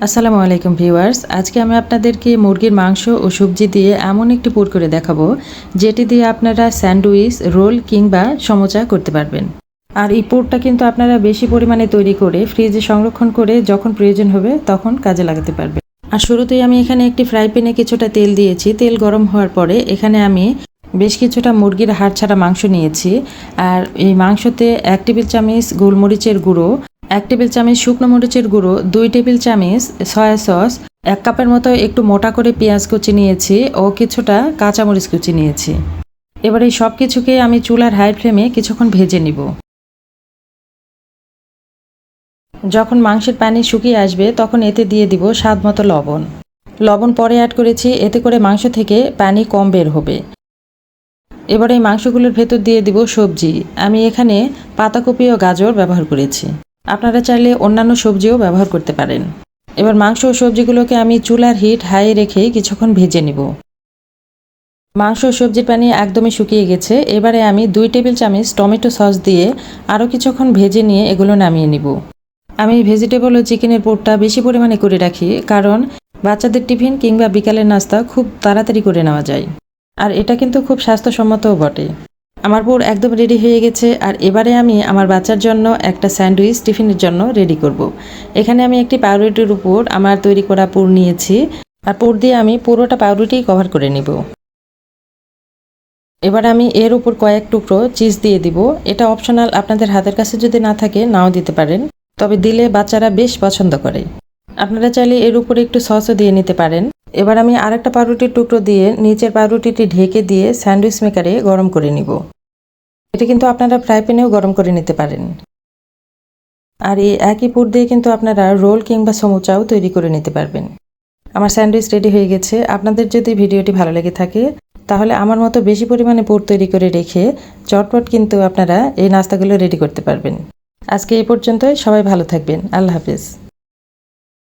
আসসালামু আলাইকুম ভিউয়ার্স। আজকে আমি আপনাদেরকে মুরগির মাংস ও সবজি দিয়ে এমন একটি পুর করে দেখাবো, যেটি দিয়ে আপনারা স্যান্ডউইচ, রোল কিংবা সমোচা করতে পারবেন। আর এই পুরটা কিন্তু আপনারা বেশি পরিমাণে তৈরি করে ফ্রিজে সংরক্ষণ করে যখন প্রয়োজন হবে তখন কাজে লাগাতে পারবেন। আর শুরুতেই আমি এখানে একটি ফ্রাই প্যানে কিছুটা তেল দিয়েছি। তেল গরম হওয়ার পরে এখানে আমি বেশ কিছুটা মুরগির হাড় ছাড়া মাংস নিয়েছি। আর এই মাংসতে এক টেবিল চামচ গোলমরিচের গুঁড়ো এক টেবিল চামচ শুকনো মরিচের গুঁড়ো, দুই টেবিল চামচ সয়া সস, এক কাপের মতো একটু মোটা করে পেঁয়াজ কুচি নিয়েছি ও কিছুটা কাঁচামরিচ কুচি নিয়েছি। এবার এই সব কিছুকে আমি চুলার হাই ফ্লেমে কিছুক্ষণ ভেজে নিব। যখন মাংসের পানি শুকিয়ে আসবে, তখন এতে দিয়ে দিব স্বাদ মতো লবণ। লবণ পরে অ্যাড করেছি, এতে করে মাংস থেকে পানি কম বের হবে। এবার এই মাংসগুলোর ভেতর দিয়ে দিব সবজি। আমি এখানে পাতাকপি ও গাজর ব্যবহার করেছি। আপনারা চাইলে অন্যান্য সবজিও ব্যবহার করতে পারেন। এবার মাংস ও সবজিগুলোকে আমি চুলার হিট হাই রেখে কিছুক্ষণ ভেজে নিব। মাংস ও সবজির পানি একদমই শুকিয়ে গেছে। এবারে আমি দুই টেবিল চামচ টমেটো সস দিয়ে আরও কিছুক্ষণ ভেজে নিয়ে এগুলো নামিয়ে নিব। আমি ভেজিটেবল ও চিকেনের পোটটা বেশি পরিমাণে করে রাখি, কারণ বাচ্চাদের টিফিন কিংবা বিকালের নাস্তা খুব তাড়াতাড়ি করে নেওয়া যায়। আর এটা কিন্তু খুব স্বাস্থ্যসম্মতও বটে। আমার পুর একদম রেডি হয়ে গেছে, আর এবারে আমি আমার বাচ্চার জন্য একটা স্যান্ডউইচ টিফিনের জন্য রেডি করব। এখানে আমি একটি পাউরুটির উপর আমার তৈরি করা পুর নিয়েছি, আর পুর দিয়ে আমি পুরোটা পাউরুটি কভার করে নিব। এবার আমি এর উপর কয়েক টুকরো চিজ দিয়ে দিব। এটা অপশনাল আপনাদের হাতের কাছে যদি না থাকে, নাও দিতে পারেন, তবে দিলে বাচ্চারা বেশ পছন্দ করে। আপনারা চাইলে এর উপরে একটু সসও দিয়ে নিতে পারেন। এবার আমি আরেকটা পাউরুটির টুকরো দিয়ে নিচের পাউরুটিটি ঢেকে দিয়ে স্যান্ডউইচ মেকারে গরম করে নিব। এটা কিন্তু আপনারা ফ্রাই প্যানেও গরম করে নিতে পারেন। আর এই একই পুর দিয়ে কিন্তু আপনারা রোল কিংবা সমুচাও তৈরি করে নিতে পারবেন। আমার স্যান্ডউইচ রেডি হয়ে গেছে। আপনাদের যদি ভিডিওটি ভালো লেগে থাকে, তাহলে আমার মতো বেশি পরিমাণে পুর তৈরি করে রেখে চটপট কিন্তু আপনারা এই নাস্তাগুলো রেডি করতে পারবেন। আজকে এই পর্যন্তই। সবাই ভালো থাকবেন। আল্লাহ হাফিজ।